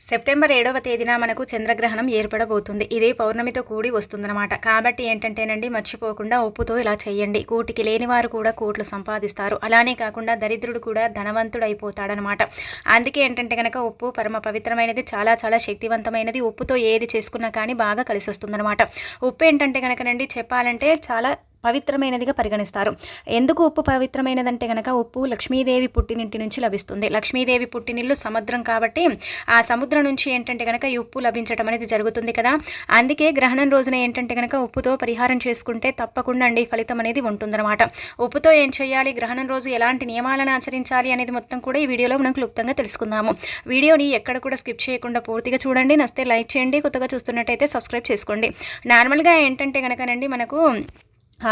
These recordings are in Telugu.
సెప్టెంబర్ ఏడవ తేదీన మనకు చంద్రగ్రహణం ఏర్పడబోతుంది. ఇది పౌర్ణమితో కూడి వస్తుందన్నమాట. కాబట్టి ఏంటంటేనండి మర్చిపోకుండా ఉప్పుతో ఇలా చేయండి. కూటికి లేని వారు కూడా కోట్లు సంపాదిస్తారు. అలానే కాకుండా దరిద్రుడు కూడా ధనవంతుడు అయిపోతాడనమాట అందుకే ఏంటంటే కనుక ఉప్పు పరమ పవిత్రమైనది చాలా చాలా శక్తివంతమైనది. ఉప్పుతో ఏది చేసుకున్నా కానీ బాగా కలిసి వస్తుందన్నమాట ఉప్పు ఏంటంటే కనుకనండి చెప్పాలంటే చాలా పవిత్రమైనదిగా పరిగణిస్తారు. ఎందుకు ఉప్పు పవిత్రమైనదంటే కనుక ఉప్పు లక్ష్మీదేవి పుట్టినింటి నుంచి లభిస్తుంది. లక్ష్మీదేవి పుట్టినిల్లు సముద్రం కాబట్టి ఆ సముద్రం నుంచి ఏంటంటే కనుక ఈ ఉప్పు లభించడం అనేది జరుగుతుంది కదా. అందుకే గ్రహణం రోజున ఏంటంటే కనుక ఉప్పుతో పరిహారం చేసుకుంటే తప్పకుండా అండి ఫలితం అనేది ఉంటుందన్నమాట. ఉప్పుతో ఏం చేయాలి? గ్రహణం రోజు ఎలాంటి నియమాలను ఆచరించాలి అనేది మొత్తం కూడా ఈ వీడియోలో మనం క్లుప్తంగా తెలుసుకుందాము. వీడియోని ఎక్కడ కూడా స్కిప్ చేయకుండా పూర్తిగా చూడండి. నస్తే లైక్ చేయండి. కొత్తగా చూస్తున్నట్టయితే సబ్స్క్రైబ్ చేసుకోండి. నార్మల్గా ఏంటంటే కనుకనండి మనకు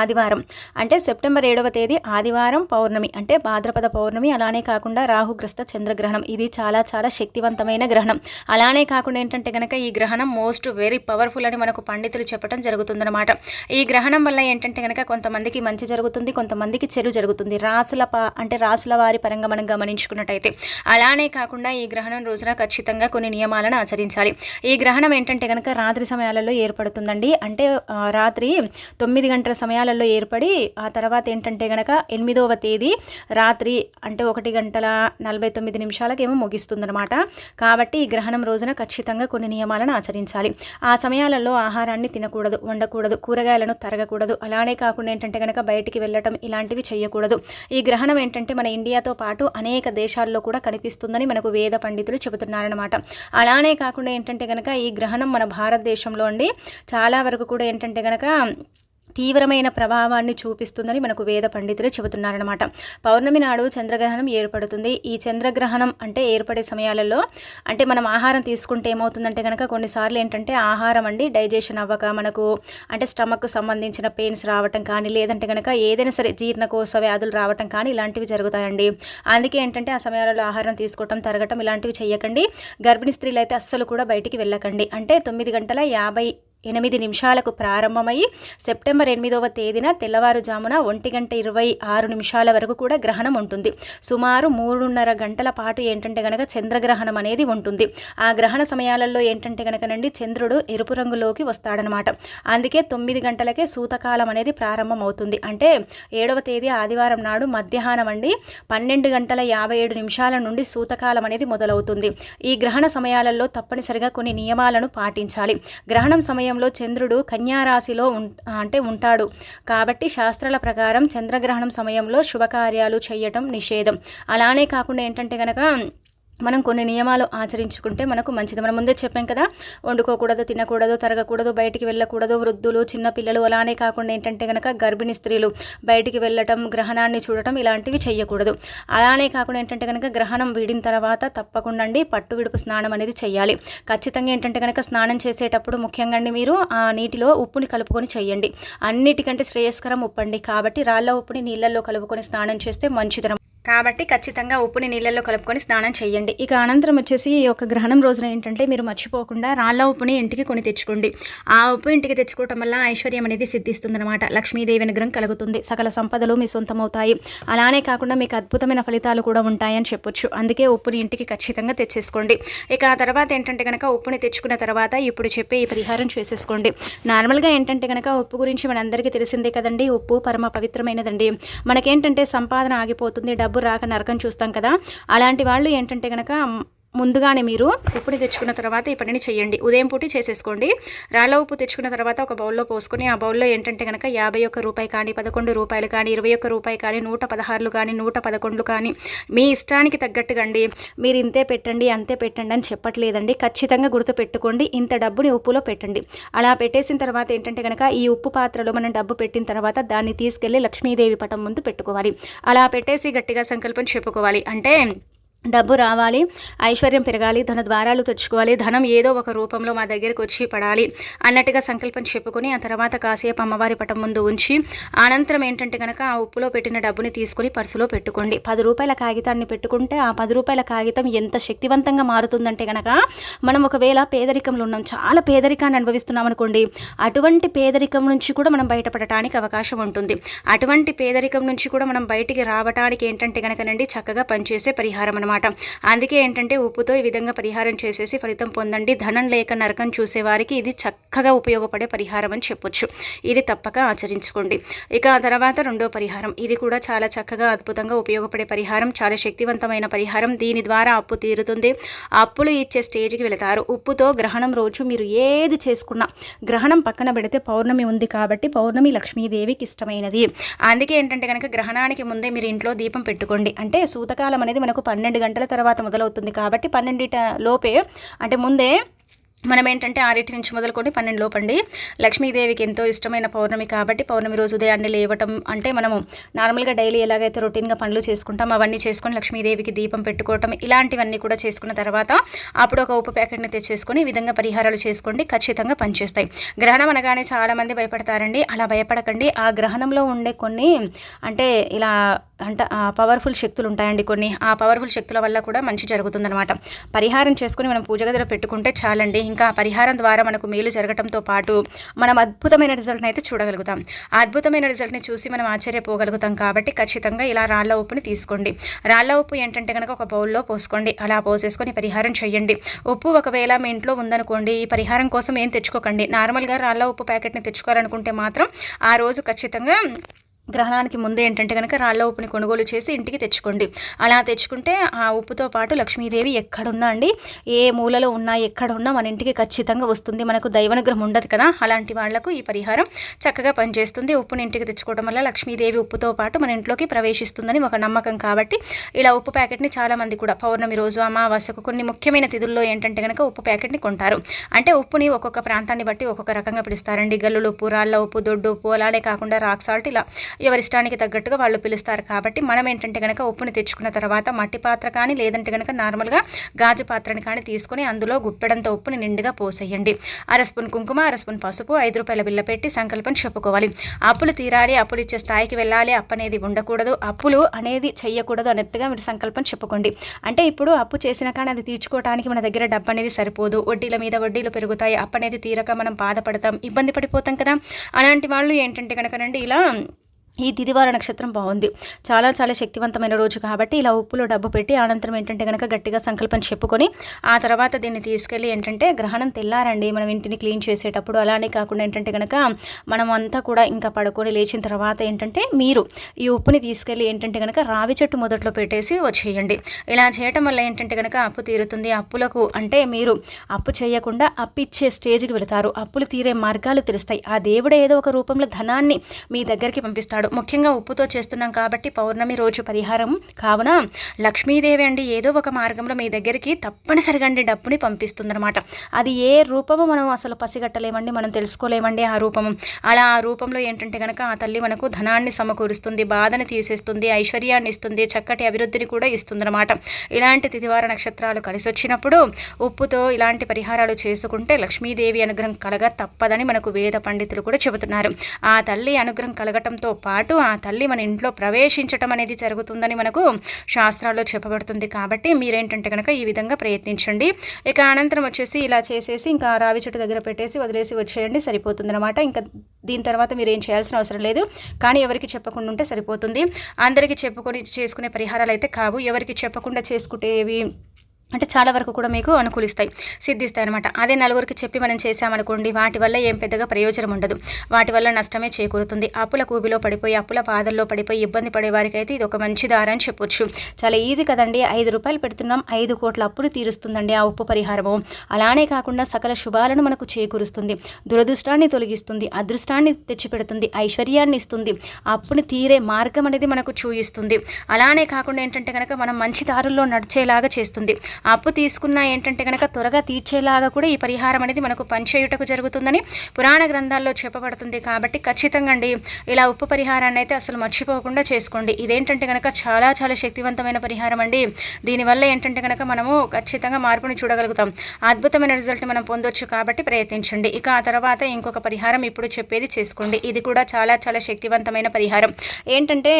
ఆదివారం. అంటే సెప్టెంబర్ ఏడవ తేదీ ఆదివారం పౌర్ణమి. అంటే భాద్రపద పౌర్ణమి అలానే కాకుండా రాహుగ్రస్త చంద్రగ్రహణం. ఇది చాలా చాలా శక్తివంతమైన గ్రహణం. అలానే కాకుండా ఏంటంటే కనుక ఈ గ్రహణం మోస్ట్ వెరీ పవర్ఫుల్ అని మనకు పండితులు చెప్పడం జరుగుతుందన్నమాట. ఈ గ్రహణం వల్ల ఏంటంటే కనుక కొంతమందికి మంచి జరుగుతుంది కొంతమందికి చెడు జరుగుతుంది. రాసుల అంటే రాసుల వారి పరంగా మనం గమనించుకున్నట్టయితే. అలానే కాకుండా ఈ గ్రహణం రోజున ఖచ్చితంగా కొన్ని నియమాలను ఆచరించాలి. ఈ గ్రహణం ఏంటంటే కనుక రాత్రి సమయాలలో ఏర్పడుతుందండి. అంటే రాత్రి తొమ్మిది గంటల సమయం సమయాలలో ఏర్పడి ఆ తర్వాత ఏంటంటే గనక ఎనిమిదవ తేదీ రాత్రి అంటే ఒకటి గంటల నలభై తొమ్మిది నిమిషాలకేమో ముగిస్తుందనమాట కాబట్టి ఈ గ్రహణం రోజున ఖచ్చితంగా కొన్ని నియమాలను ఆచరించాలి. ఆ సమయాలలో ఆహారాన్ని తినకూడదు వండకూడదు కూరగాయలను తరగకూడదు. అలానే కాకుండా ఏంటంటే కనుక బయటికి వెళ్ళటం ఇలాంటివి చేయకూడదు ఈ గ్రహణం ఏంటంటే మన ఇండియాతో పాటు అనేక దేశాల్లో కూడా కనిపిస్తుందని మనకు వేద పండితులు చెబుతున్నారనమాట అలానే కాకుండా ఏంటంటే కనుక ఈ గ్రహణం మన భారతదేశంలో అండి. చాలా వరకు కూడా ఏంటంటే కనుక తీవ్రమైన ప్రభావాన్ని చూపిస్తుందని మనకు వేద పండితులు చెబుతున్నారనమాట పౌర్ణమి నాడు చంద్రగ్రహణం ఏర్పడుతుంది. ఈ చంద్రగ్రహణం అంటే ఏర్పడే సమయాలలో అంటే మనం ఆహారం తీసుకుంటే ఏమవుతుందంటే కనుక కొన్నిసార్లు ఏంటంటే ఆహారం అండి డైజెషన్ అవ్వక మనకు అంటే స్టమక్ సంబంధించిన పెయిన్స్ రావటం కానీ లేదంటే కనుక ఏదైనా సరే జీర్ణకోశ వ్యాధులు రావటం కానీ ఇలాంటివి జరుగుతాయండి. అందుకే ఏంటంటే ఆ సమయాలలో ఆహారం తీసుకోవటం తరగటం ఇలాంటివి చేయకండి గర్భిణీ స్త్రీలు అయితే అస్సలు కూడా బయటికి వెళ్ళకండి. అంటే తొమ్మిది గంటల యాభై ఎనిమిది నిమిషాలకు ప్రారంభమై సెప్టెంబర్ ఎనిమిదవ తేదీన తెల్లవారుజామున ఒంటి గంట ఇరవై ఆరు నిమిషాల వరకు కూడా గ్రహణం ఉంటుంది. సుమారు మూడున్నర గంటల పాటు ఏంటంటే గనక చంద్రగ్రహణం అనేది ఉంటుంది. ఆ గ్రహణ సమయాలలో ఏంటంటే గనకనండి చంద్రుడు ఎరుపు రంగులోకి వస్తాడనమాట. అందుకే తొమ్మిది గంటలకే సూతకాలం అనేది ప్రారంభం అవుతుంది అంటే ఏడవ తేదీ ఆదివారం నాడు మధ్యాహ్నం అండి. పన్నెండు గంటల యాభై ఏడు నిమిషాల నుండి సూతకాలం అనేది మొదలవుతుంది. ఈ గ్రహణ సమయాలలో తప్పనిసరిగా కొన్ని నియమాలను పాటించాలి. గ్రహణం సమయం సమయంలో చంద్రుడు కన్యారాశిలో ఉం అంటే ఉంటాడు. కాబట్టి శాస్త్రాల ప్రకారం చంద్రగ్రహణం సమయంలో శుభకార్యాలు చేయటం నిషేధం. అలానే కాకుండా ఏంటంటే కనుక మనం కొన్ని నియమాలు ఆచరించుకుంటే మనకు మంచిది. మనం ముందే చెప్పాం కదా వండుకోకూడదు తినకూడదు తరగకూడదు బయటికి వెళ్ళకూడదు వృద్ధులు చిన్నపిల్లలు అలానే కాకుండా ఏంటంటే కనుక గర్భిణీ స్త్రీలు బయటికి వెళ్ళటం గ్రహణాన్ని చూడటం ఇలాంటివి చేయకూడదు అలానే కాకుండా ఏంటంటే కనుక గ్రహణం వీడిన తర్వాత తప్పకుండా అండి పట్టు విడుపు స్నానం అనేది చేయాలి ఖచ్చితంగా ఏంటంటే కనుక స్నానం చేసేటప్పుడు ముఖ్యంగా అండి మీరు ఆ నీటిలో ఉప్పుని కలుపుకొని చేయండి అన్నిటికంటే శ్రేయస్కరం ఉప్పండి. కాబట్టి రాళ్ళ ఉప్పుని నీళ్ళల్లో కలుపుకొని స్నానం చేస్తే మంచిదనం కాబట్టి ఖచ్చితంగా ఉప్పుని నీళ్ళల్లో కలుపుకొని స్నానం చేయండి. ఇక అనంతరం వచ్చేసి ఈ యొక్క గ్రహణం రోజున ఏంటంటే మీరు మర్చిపోకుండా రాళ్ళ ఉప్పుని ఇంటికి కొని తెచ్చుకోండి. ఆ ఉప్పు ఇంటికి తెచ్చుకోవటం వల్ల ఐశ్వర్యం అనేది సిద్ధిస్తుందన్నమాట. లక్ష్మీదేవి అనుగ్రహం కలుగుతుంది. సకల సంపదలు మీ సొంతమవుతాయి. అలానే కాకుండా మీకు అద్భుతమైన ఫలితాలు కూడా ఉంటాయని చెప్పొచ్చు. అందుకే ఉప్పుని ఇంటికి ఖచ్చితంగా తెచ్చేసుకోండి. ఇక ఆ తర్వాత ఏంటంటే కనుక ఉప్పుని తెచ్చుకున్న తర్వాత ఇప్పుడు చెప్పే ఈ పరిహారం చేసేసుకోండి. నార్మల్గా ఏంటంటే కనుక ఉప్పు గురించి మనందరికీ తెలిసిందే కదండి. ఉప్పు పరమ పవిత్రమైనదండి. మనకేంటంటే సంపాదన ఆగిపోతుంది. డబ్బు రాక నరకం చూస్తాం కదా. అలాంటి వాళ్ళు ఏంటంటే కనుక ముందుగానే మీరు ఉప్పుని తెచ్చుకున్న తర్వాత ఈ పనిని చేయండి. ఉదయం పూట చేసేసుకోండి. రాళ్ళ ఉప్పు తెచ్చుకున్న తర్వాత ఒక బౌల్లో పోసుకొని ఆ బౌల్లో ఏంటంటే కనుక యాభై ఒక్క రూపాయి కానీ పదకొండు రూపాయలు కానీ ఇరవై ఒక్క రూపాయి కానీ నూట పదహారులు కానీ నూట పదకొండులు కానీ మీ ఇష్టానికి తగ్గట్టుగండి. మీరు ఇంతే పెట్టండి అంతే పెట్టండి అని చెప్పట్లేదండి. ఖచ్చితంగా గుర్తు పెట్టుకోండి ఇంత డబ్బుని ఉప్పులో పెట్టండి. అలా పెట్టేసిన తర్వాత ఏంటంటే కనుక ఈ ఉప్పు పాత్రలో మనం డబ్బు పెట్టిన తర్వాత దాన్ని తీసుకెళ్ళి లక్ష్మీదేవి పటం ముందు పెట్టుకోవాలి. అలా పెట్టేసి గట్టిగా సంకల్పం చెప్పుకోవాలి. అంటే డబ్బు రావాలి ఐశ్వర్యం పెరగాలి ధన ద్వారాలు తెచ్చుకోవాలి ధనం ఏదో ఒక రూపంలో మా దగ్గరికి వచ్చి పడాలి అన్నట్టుగా సంకల్పం చెప్పుకొని ఆ తర్వాత కాసేపు అమ్మవారి పటం ముందు ఉంచి అనంతరం ఏంటంటే కనుక ఆ ఉప్పులో పెట్టిన డబ్బుని తీసుకొని పర్సులో పెట్టుకోండి. పది రూపాయల కాగితాన్ని పెట్టుకుంటే ఆ పది రూపాయల కాగితం ఎంత శక్తివంతంగా మారుతుందంటే కనుక మనం ఒకవేళ పేదరికంలో ఉన్నాం చాలా పేదరికాన్ని అనుభవిస్తున్నాం అనుకోండి అటువంటి పేదరికం నుంచి కూడా మనం బయటపడటానికి అవకాశం ఉంటుంది. అటువంటి పేదరికం నుంచి కూడా మనం బయటికి రావటానికి ఏంటంటే కనుకనండి చక్కగా పనిచేసే పరిహారం అనమాట అందుకే ఏంటంటే ఉప్పుతో ఈ విధంగా పరిహారం చేసేసి ఫలితం పొందండి. ధనం లేక నరకం చూసేవారికి ఇది చక్కగా ఉపయోగపడే పరిహారం అని చెప్పొచ్చు. ఇది తప్పక ఆచరించుకోండి. ఇక ఆ తర్వాత రెండో పరిహారం. ఇది కూడా చాలా చక్కగా అద్భుతంగా ఉపయోగపడే పరిహారం చాలా శక్తివంతమైన పరిహారం. దీని ద్వారా అప్పు తీరుతుంది. అప్పులు ఇచ్చే స్టేజ్కి వెళతారు. ఉప్పుతో గ్రహణం రోజు మీరు ఏది చేసుకున్నా గ్రహణం పక్కన పెడితే పౌర్ణమి ఉంది కాబట్టి పౌర్ణమి లక్ష్మీదేవికి ఇష్టమైనది. అందుకే ఏంటంటే కనుక గ్రహణానికి ముందే మీరు ఇంట్లో దీపం పెట్టుకోండి. అంటే సూతకాలం అనేది మనకు పన్నెండు గంటల తర్వాత మొదలవుతుంది కాబట్టి పన్నెండిట లోపే అంటే ముందే మనం ఏంటంటే ఆరింటి నుంచి మొదలుకొని పన్నెండు లోపండి. లక్ష్మీదేవికి ఎంతో ఇష్టమైన పౌర్ణమి కాబట్టి పౌర్ణమి రోజు ఉదయాన్నే లేవటం అంటే మనము నార్మల్గా డైలీ ఎలాగైతే రొటీన్గా పనులు చేసుకుంటాం అవన్నీ చేసుకొని లక్ష్మీదేవికి దీపం పెట్టుకోవటం ఇలాంటివన్నీ కూడా చేసుకున్న తర్వాత అప్పుడు ఒక ఉప్పు ప్యాకెట్ని తెచ్చేసుకొని ఈ విధంగా పరిహారాలు చేసుకోండి. ఖచ్చితంగా పనిచేస్తాయి. గ్రహణం అనగానే చాలామంది భయపడతారండి. అలా భయపడకండి. ఆ గ్రహణంలో ఉండే కొన్ని అంటే ఇలా అంటే పవర్ఫుల్ శక్తులు ఉంటాయండి కొన్ని. ఆ పవర్ఫుల్ శక్తుల వల్ల కూడా మంచి జరుగుతుందనమాట పరిహారం చేసుకుని మనం పూజ గదిలో పెట్టుకుంటే చాలండి. ఇంకా పరిహారం ద్వారా మనకు మేలు జరగడంతో పాటు మనం అద్భుతమైన రిజల్ట్ని అయితే చూడగలుగుతాం. ఆ అద్భుతమైన రిజల్ట్ని చూసి మనం ఆశ్చర్యపోగలుగుతాం కాబట్టి ఖచ్చితంగా ఇలా రాళ్ళ ఉప్పుని తీసుకోండి. రాళ్ళ ఉప్పు ఏంటంటే కనుక ఒక బౌల్లో పోసుకోండి. అలా పోసేసుకొని పరిహారం చేయండి. ఉప్పు ఒకవేళ మీ ఇంట్లో ఉందనుకోండి ఈ పరిహారం కోసం ఏం తెచ్చుకోకండి. నార్మల్గా రాళ్ళ ఉప్పు ప్యాకెట్ని తెచ్చుకోవాలనుకుంటే మాత్రం ఆ రోజు ఖచ్చితంగా గ్రహణానికి ముందే ఏంటంటే కనుక రాళ్ళ ఉప్పుని కొనుగోలు చేసి ఇంటికి తెచ్చుకోండి. అలా తెచ్చుకుంటే ఆ ఉప్పుతో పాటు లక్ష్మీదేవి ఎక్కడున్నా అండి? ఏ మూలలో ఉన్నా ఎక్కడ ఉన్నా మన ఇంటికి ఖచ్చితంగా వస్తుంది. మనకు దైవనుగ్రహం ఉండదు కదా? అలాంటి వాళ్ళకు ఈ పరిహారం చక్కగా పనిచేస్తుంది. ఉప్పుని ఇంటికి తెచ్చుకోవడం వల్ల లక్ష్మీదేవి ఉప్పుతో పాటు మన ఇంట్లోకి ప్రవేశిస్తుందని ఒక నమ్మకం కాబట్టి ఇలా ఉప్పు ప్యాకెట్ని చాలామంది కూడా పౌర్ణమి రోజు అమావాస్యకు కొన్ని ముఖ్యమైన తిథుల్లో ఏంటంటే కనుక ఉప్పు ప్యాకెట్ని కొంటారు. అంటే ఉప్పుని ఒక్కొక్క ప్రాంతాన్ని బట్టి ఒక్కొక్క రకంగా పిలుస్తారండి. గల్లులు ఉప్పు రాళ్ళ ఉప్పు దొడ్డు ఉప్పు అలానే కాకుండా రాక్ సాల్ట్ ఇలా ఎవరి ఇష్టానికి తగ్గట్టుగా వాళ్ళు పిలుస్తారు. కాబట్టి మనం ఏంటంటే కనుక ఉప్పుని తెచ్చుకున్న తర్వాత మట్టి పాత్ర కానీ లేదంటే కనుక నార్మల్గా గాజు పాత్రని కానీ తీసుకొని అందులో గుప్పెడంత ఉప్పుని నిండుగా పోసేయండి. అర స్పూన్ కుంకుమ అర స్పూన్ పసుపు ఐదు రూపాయల బిల్ల పెట్టి సంకల్పం చెప్పుకోవాలి. అప్పులు తీరాలి అప్పులు ఇచ్చే స్థాయికి వెళ్ళాలి అప్పు అనేది ఉండకూడదు. అప్పులు అనేది చెయ్యకూడదు అన్నట్టుగా మీరు సంకల్పం చెప్పుకోండి. అంటే ఇప్పుడు అప్పు చేసినా కానీ అది తీర్చుకోవడానికి మన దగ్గర డబ్బు అనేది సరిపోదు. వడ్డీల మీద వడ్డీలు పెరుగుతాయి. అప్పు అనేది తీరక మనం బాధపడతాం. ఇబ్బంది పడిపోతాం కదా. అలాంటి వాళ్ళు ఏంటంటే కనుకనండి ఇలా ఈ తిదివార నక్షత్రం బాగుంది. చాలా చాలా శక్తివంతమైన రోజు కాబట్టి ఇలా ఉప్పులో డబ్బు పెట్టి అనంతరం ఏంటంటే కనుక గట్టిగా సంకల్పం చెప్పుకొని ఆ తర్వాత దీన్ని తీసుకెళ్ళి ఏంటంటే గ్రహణం తెల్లారండి. మనం ఇంటిని క్లీన్ చేసేటప్పుడు అలానే కాకుండా ఏంటంటే కనుక మనం అంతా కూడా ఇంకా పడుకొని లేచిన తర్వాత ఏంటంటే మీరు ఈ ఉప్పుని తీసుకెళ్ళి ఏంటంటే కనుక రావి చెట్టు మొదట్లో పెట్టేసి వచ్చేయండి. ఇలా చేయటం వల్ల ఏంటంటే కనుక అప్పు తీరుతుంది. అప్పులకు అంటే మీరు అప్పు చేయకుండా అప్పు ఇచ్చే స్టేజ్కి వెళతారు. అప్పులు తీరే మార్గాలు తెలుస్తాయి. ఆ దేవుడు ఏదో ఒక రూపంలో ధనాన్ని మీ దగ్గరికి పంపిస్తాడు. ముఖ్యంగా ఉప్పుతో చేస్తున్నాం కాబట్టి పౌర్ణమి రోజు పరిహారం. కావున లక్ష్మీదేవి అండి ఏదో ఒక మార్గంలో మీ దగ్గరికి తప్పనిసరిగా అండి డబ్బుని పంపిస్తుందన్నమాట. అది ఏ రూపము మనం అసలు పసిగట్టలేమండి మనం తెలుసుకోలేమండి ఆ రూపము. అలా ఆ రూపంలో ఏంటంటే కనుక ఆ తల్లి మనకు ధనాన్ని సమకూరుస్తుంది బాధని తీసేస్తుంది ఐశ్వర్యాన్ని ఇస్తుంది చక్కటి అభివృద్ధిని కూడా ఇస్తుందన్నమాట. ఇలాంటి తిదివార నక్షత్రాలు కలిసి వచ్చినప్పుడు ఉప్పుతో ఇలాంటి పరిహారాలు చేసుకుంటే లక్ష్మీదేవి అనుగ్రహం కలగ తప్పదని మనకు వేద పండితులు కూడా చెబుతున్నారు. ఆ తల్లి అనుగ్రహం కలగటంతో పాటు పాటు ఆ తల్లి మన ఇంట్లో ప్రవేశించటం అనేది జరుగుతుందని మనకు శాస్త్రాల్లో చెప్పబడుతుంది కాబట్టి మీరేంటంటే కనుక ఈ విధంగా ప్రయత్నించండి. ఇక అనంతరం వచ్చేసి ఇలా చేసేసి ఇంకా రావి చెట్టు దగ్గర పెట్టేసి వదిలేసి వచ్చేయండి సరిపోతుందన్నమాట. ఇంకా దీని తర్వాత మీరు ఏం చేయాల్సిన అవసరం లేదు. కానీ ఎవరికి చెప్పకుండా ఉంటే సరిపోతుంది. అందరికీ చెప్పుకొని చేసుకునే పరిహారాలు అయితే కావు. ఎవరికి చెప్పకుండా చేసుకుంటేవి అంటే చాలా వరకు కూడా మీకు అనుకూలిస్తాయి సిద్ధిస్తాయి అనమాట అదే నలుగురికి చెప్పి మనం చేసామనుకోండి వాటి వల్ల ఏం పెద్దగా ప్రయోజనం ఉండదు. వాటి వల్ల నష్టమే చేకూరుతుంది. అప్పుల కూబిలో పడిపోయి అప్పుల పాదల్లో పడిపోయి ఇబ్బంది పడే వారికి అయితే ఇది ఒక మంచి దారి అని చెప్పొచ్చు. చాలా ఈజీ కదండి. ఐదు రూపాయలు పెడుతున్నాం ఐదు కోట్ల అప్పులు తీరుస్తుందండి ఆ ఉప్పు పరిహారము. అలానే కాకుండా సకల శుభాలను మనకు చేకూరుస్తుంది. దురదృష్టాన్ని తొలగిస్తుంది అదృష్టాన్ని తెచ్చిపెడుతుంది ఐశ్వర్యాన్ని ఇస్తుంది. అప్పుని తీరే మార్గం అనేది మనకు చూయిస్తుంది. అలానే కాకుండా ఏంటంటే కనుక మనం మంచి దారుల్లో నడిచేలాగా చేస్తుంది. అప్పు తీసుకున్నా ఏంటంటే కనుక త్వరగా తీర్చేలాగా కూడా ఈ పరిహారం అనేది మనకు పనిచేయుటకు జరుగుతుందని పురాణ గ్రంథాల్లో చెప్పబడుతుంది కాబట్టి ఖచ్చితంగా అండి. ఇలా ఉప్పు పరిహారాన్ని అయితే అసలు మర్చిపోకుండా చేసుకోండి. ఇదేంటంటే కనుక చాలా చాలా శక్తివంతమైన పరిహారం అండి. దీనివల్ల ఏంటంటే కనుక మనము ఖచ్చితంగా మార్పుని చూడగలుగుతాం. అద్భుతమైన రిజల్ట్ని మనం పొందొచ్చు కాబట్టి ప్రయత్నించండి. ఇక ఆ తర్వాత ఇంకొక పరిహారం ఇప్పుడు చెప్పేది చేసుకోండి. ఇది కూడా చాలా చాలా శక్తివంతమైన పరిహారం. ఏంటంటే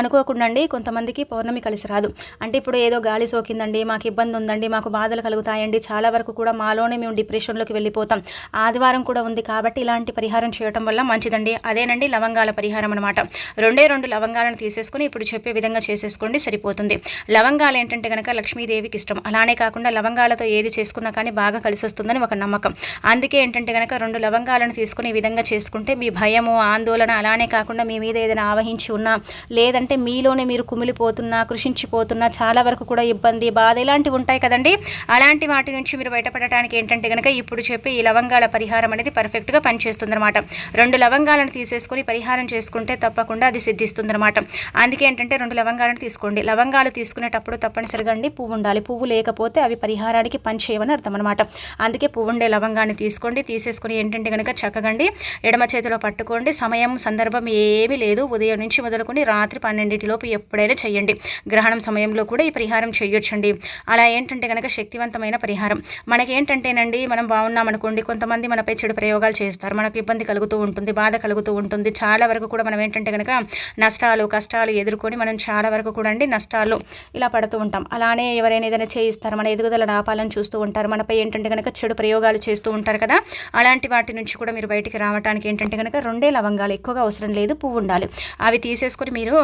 అనుకోకుండా అండి కొంతమందికి పౌర్ణమి కలిసి రాదు. అంటే ఇప్పుడు ఏదో గాలి సోకిందండి మాకు ఇబ్బంది ఉందండి మాకు బాధలు కలుగుతాయండి చాలా వరకు కూడా మాలోనే మేము డిప్రెషన్లోకి వెళ్ళిపోతాం. ఆదివారం కూడా ఉంది కాబట్టి ఇలాంటి పరిహారం చేయడం వల్ల మంచిదండి. అదేనండి లవంగాల పరిహారం అనమాట రెండే రెండు లవంగాలను తీసేసుకుని ఇప్పుడు చెప్పే విధంగా చేసేసుకోండి సరిపోతుంది. లవంగాలు ఏంటంటే కనుక లక్ష్మీదేవికి ఇష్టం. అలానే కాకుండా లవంగాలతో ఏది చేసుకున్నా కానీ బాగా కలిసి వస్తుందని ఒక నమ్మకం. అందుకే ఏంటంటే కనుక రెండు లవంగాలను తీసుకుని ఈ విధంగా చేసుకుంటే మీ భయము ఆందోళన అలానే కాకుండా మీ మీద ఏదైనా ఆవహించి ఉన్నా లేదంటే అంటే మీలోనే మీరు కుమిలిపోతున్నా కృషించిపోతున్నా చాలా వరకు కూడా ఇబ్బంది బాధ ఇలాంటివి ఉంటాయి కదండి. అలాంటి వాటి నుంచి మీరు బయటపడటానికి ఏంటంటే కనుక ఇప్పుడు చెప్పి ఈ లవంగాల పరిహారం అనేది పర్ఫెక్ట్గా పనిచేస్తుంది అనమాట రెండు లవంగాలను తీసేసుకొని పరిహారం చేసుకుంటే తప్పకుండా అది సిద్ధిస్తుంది అనమాట అందుకే ఏంటంటే రెండు లవంగాలను తీసుకోండి. లవంగాలు తీసుకునేటప్పుడు తప్పనిసరిగా అండి పువ్వు ఉండాలి. పువ్వు లేకపోతే అవి పరిహారానికి పనిచేయవని అర్థం అనమాట అందుకే పువ్వు ఉండే లవంగాన్ని తీసుకోండి. తీసేసుకొని ఏంటంటే కనుక చక్కగండి ఎడమ చేతిలో పట్టుకోండి. సమయం సందర్భం ఏమీ లేదు. ఉదయం నుంచి మొదలుకొని రాత్రి పన్నెండింటిలోపు ఎప్పుడైనా చేయండి. గ్రహణం సమయంలో కూడా ఈ పరిహారం చేయొచ్చండి. అలా ఏంటంటే కనుక శక్తివంతమైన పరిహారం. మనకేంటంటేనండి మనం బాగున్నాం అనుకోండి కొంతమంది మనపై చెడు ప్రయోగాలు చేస్తారు. మనకు ఇబ్బంది కలుగుతూ ఉంటుంది బాధ కలుగుతూ ఉంటుంది. చాలా వరకు కూడా మనం ఏంటంటే కనుక నష్టాలు కష్టాలు ఎదుర్కొని మనం చాలా వరకు కూడా అండి నష్టాలు ఇలా పడుతూ ఉంటాం. అలానే ఎవరైనా ఏదైనా చేయిస్తారు మన ఎదుగుదల నాపాలను చూస్తూ ఉంటారు. మనపై ఏంటంటే కనుక చెడు ప్రయోగాలు చేస్తూ ఉంటారు కదా. అలాంటి వాటి నుంచి కూడా మీరు బయటికి రావడానికి ఏంటంటే కనుక రెండే లవంగాలు ఎక్కువగా అవసరం లేదు పువ్వు ఉండాలి. అవి తీసేసుకొని మీరు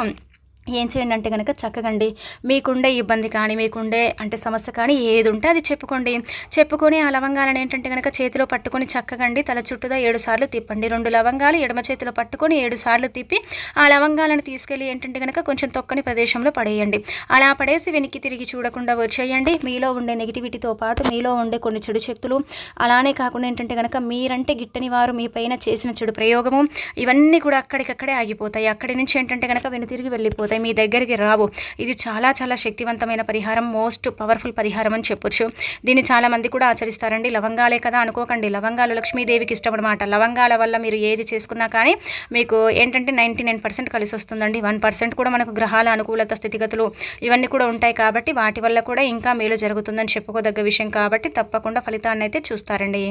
ఏం చేయండి అంటే కనుక చక్కగండి. మీకుండే ఇబ్బంది కానీ మీకుండే అంటే సమస్య కానీ ఏది ఉంటే అది చెప్పుకోండి. చెప్పుకొని ఆ లవంగాలను ఏంటంటే కనుక చేతిలో పట్టుకొని చక్కగండి. తల చుట్టూదా ఏడు సార్లు తిప్పండి. రెండు లవంగాలు ఎడమ చేతిలో పట్టుకొని ఏడు సార్లు తిప్పి ఆ లవంగాలను తీసుకెళ్ళి ఏంటంటే కనుక కొంచెం తొక్కని ప్రదేశంలో పడేయండి. అలా పడేసి వెనక్కి తిరిగి చూడకుండా వచ్చేయండి. మీలో ఉండే నెగిటివిటీతో పాటు మీలో ఉండే కొన్ని చెడు శక్తులు అలానే కాకుండా ఏంటంటే కనుక మీరంటే గిట్టని వారు మీ పైన చేసిన చెడు ప్రయోగము ఇవన్నీ కూడా అక్కడికక్కడే ఆగిపోతాయి. అక్కడి నుంచి ఏంటంటే కనుక వెను తిరిగి వెళ్ళిపోతాయి. మీ దగ్గరికి రావు. ఇది చాలా చాలా శక్తివంతమైన పరిహారం మోస్ట్ పవర్ఫుల్ పరిహారం అని చెప్పొచ్చు. దీన్ని చాలా మంది కూడా ఆచరిస్తారండి. లవంగాలే కదా అనుకోకండి. లవంగాలు లక్ష్మీదేవికి ఇష్టపడమాట. లవంగాల వల్ల మీరు ఏది చేసుకున్నా కానీ మీకు ఏంటంటే నైంటీ నైన్ పర్సెంట్ కలిసి వస్తుందండి. వన్ పర్సెంట్ కూడా మనకు గ్రహాల అనుకూలత స్థితిగతులు ఇవన్నీ కూడా ఉంటాయి కాబట్టి వాటి వల్ల కూడా ఇంకా మేలు జరుగుతుందని చెప్పుకోదగ్గ విషయం కాబట్టి తప్పకుండా ఫలితాన్ని అయితే చూస్తారండి.